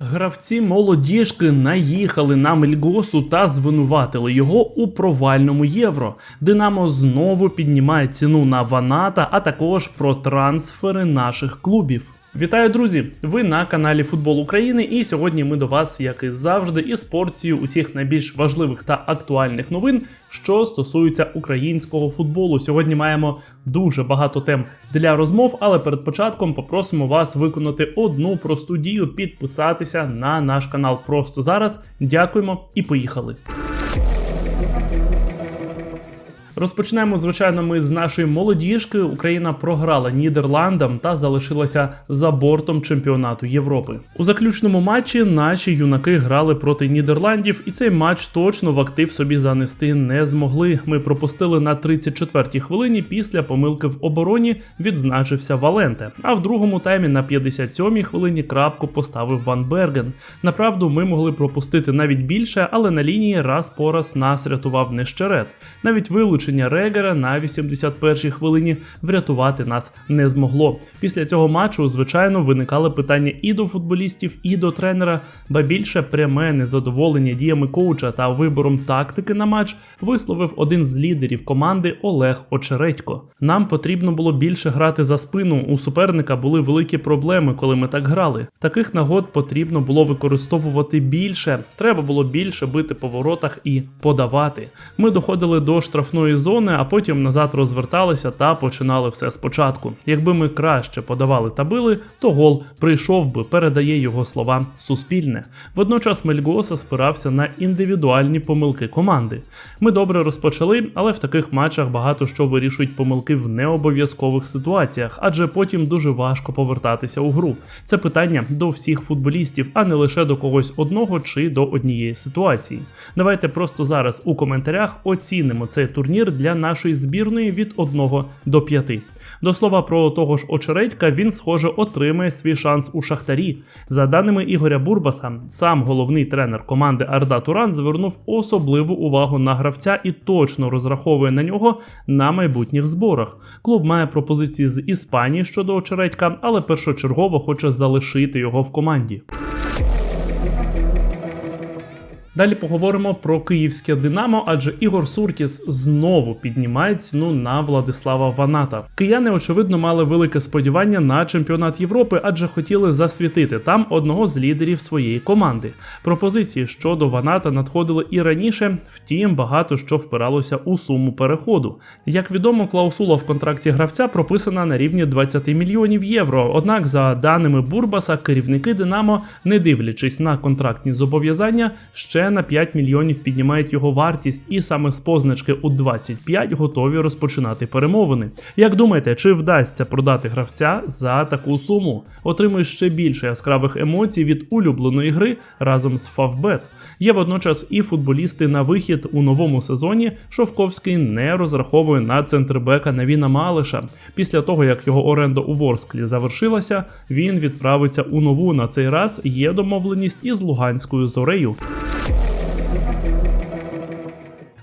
Гравці молодіжки наїхали на Мельгосу та звинуватили його у провальному євро. Динамо знову піднімає ціну на Ваната, а також про трансфери наших клубів. Вітаю, друзі! Ви на каналі Футбол України, і сьогодні ми до вас, як і завжди, із порцією усіх найбільш важливих та актуальних новин, що стосуються українського футболу. Сьогодні маємо дуже багато тем для розмов, але перед початком попросимо вас виконати одну просту дію, підписатися на наш канал просто зараз. Дякуємо і поїхали. Розпочнемо, звичайно, ми з нашої молодіжки. Україна програла Нідерландам та залишилася за бортом чемпіонату Європи. У заключному матчі наші юнаки грали проти Нідерландів, і цей матч точно в актив собі занести не змогли. Ми пропустили на 34-й хвилині після помилки в обороні. Відзначився Валенте. А в другому таймі на 57-й хвилині крапку поставив Ван Берген. Направду, ми могли пропустити навіть більше, але на лінії раз по раз нас рятував нещерет. Навіть вилучення Регера на 81-й хвилині врятувати нас не змогло. Після цього матчу, звичайно, виникали питання і до футболістів, і до тренера, ба більше пряме незадоволення діями коуча та вибором тактики на матч висловив один з лідерів команди Олег Очередько. Нам потрібно було більше грати за спину. У суперника були великі проблеми, коли ми так грали. Таких нагод потрібно було використовувати більше. Треба було більше бити по воротах і подавати. Ми доходили до штрафної зони, а потім назад розверталися та починали все спочатку. Якби ми краще подавали та били, то гол прийшов би, передає його слова суспільне. Водночас Мельгоса спирався на індивідуальні помилки команди. Ми добре розпочали, але в таких матчах багато що вирішують помилки в необов'язкових ситуаціях, адже потім дуже важко повертатися у гру. Це питання до всіх футболістів, а не лише до когось одного чи до однієї ситуації. Давайте просто зараз у коментарях оцінимо цей турнір для нашої збірної від 1 до 5. До слова про того ж очередька, він, схоже, отримає свій шанс у Шахтарі. За даними Ігоря Бурбаса, сам головний тренер команди Арда Туран звернув особливу увагу на гравця і точно розраховує на нього на майбутніх зборах. Клуб має пропозиції з Іспанії щодо очередька, але першочергово хоче залишити його в команді. Далі поговоримо про київське Динамо, адже Ігор Суркіс знову піднімає ціну на Владислава Ваната. Кияни, очевидно, мали велике сподівання на чемпіонат Європи, адже хотіли засвітити там одного з лідерів своєї команди. Пропозиції щодо Ваната надходили і раніше, втім, багато що впиралося у суму переходу. Як відомо, клаусула в контракті гравця прописана на рівні 20 мільйонів євро. Однак, за даними Бурбаса, керівники Динамо, не дивлячись на контрактні зобов'язання, ще на 5 мільйонів піднімають його вартість, і саме з позначки у 25 готові розпочинати перемовини. Як думаєте, чи вдасться продати гравця за таку суму? Отримуєш ще більше яскравих емоцій від улюбленої гри разом з Фавбет. Є водночас і футболісти на вихід у новому сезоні. Шовковський не розраховує на центрбека Навіна Малиша. Після того як його оренда у Ворсклі завершилася, він відправиться у нову на цей раз. Є домовленість із Луганською зорею.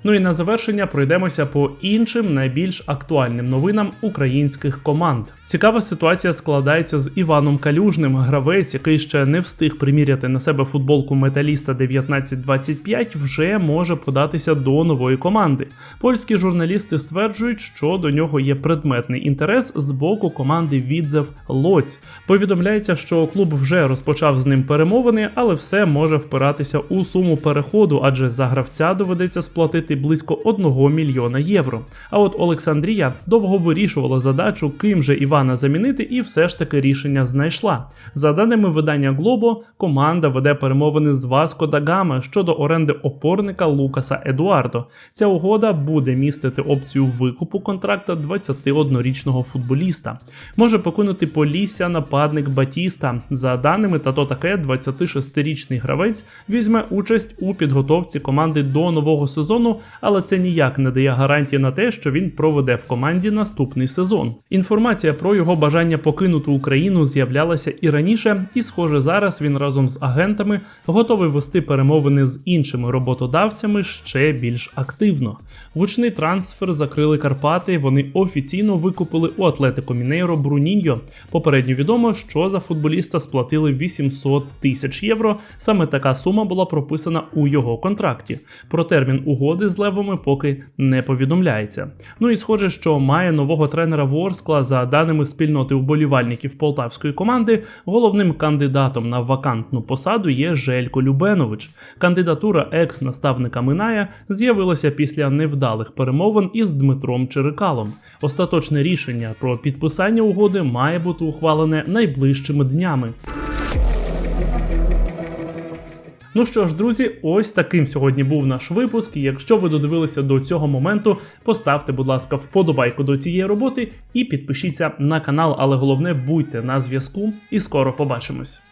Ну і на завершення пройдемося по іншим найбільш актуальним новинам українських команд. Цікава ситуація складається з Іваном Калюжним, гравець, який ще не встиг приміряти на себе футболку металіста 1925, вже може податися до нової команди. Польські журналісти стверджують, що до нього є предметний інтерес з боку команди Відзев Лоць. Повідомляється, що клуб вже розпочав з ним перемовини, але все може впиратися у суму переходу, адже за гравця доведеться сплатити близько 1 мільйона євро. А от Олександрія довго вирішувала задачу, ким же Івана замінити, і все ж таки рішення знайшла. За даними видання Глобо, команда веде перемовини з Васко да Гама щодо оренди опорника Лукаса Едуардо. Ця угода буде містити опцію викупу контракта 21-річного футболіста. Може покинути Полісся нападник Батіста. За даними та то таке, 26-річний гравець візьме участь у підготовці команди до нового сезону але це ніяк не дає гарантії на те, що він проведе в команді наступний сезон. Інформація про його бажання покинути Україну з'являлася і раніше, і схоже, зараз він разом з агентами готовий вести перемовини з іншими роботодавцями ще більш активно. Гучний трансфер закрили Карпати. Вони офіційно викупили у Атлетико Мінейро Бруніньо. Попередньо відомо, що за футболіста сплатили 800 тисяч євро. Саме така сума була прописана у його контракті. Про термін угоди з левами поки не повідомляється. Ну і схоже, що має нового тренера Ворскла за даними спільноти вболівальників полтавської команди. Головним кандидатом на вакантну посаду є Желько Любенович. Кандидатура екс-наставника Миная з'явилася після невдалих перемовин із Дмитром Чирикалом. Остаточне рішення про підписання угоди має бути ухвалене найближчими днями. Ну що ж, друзі, ось таким сьогодні був наш випуск. Якщо ви додивилися до цього моменту, поставте, будь ласка, вподобайку до цієї роботи і підпишіться на канал. Але головне будьте на зв'язку, і скоро побачимось.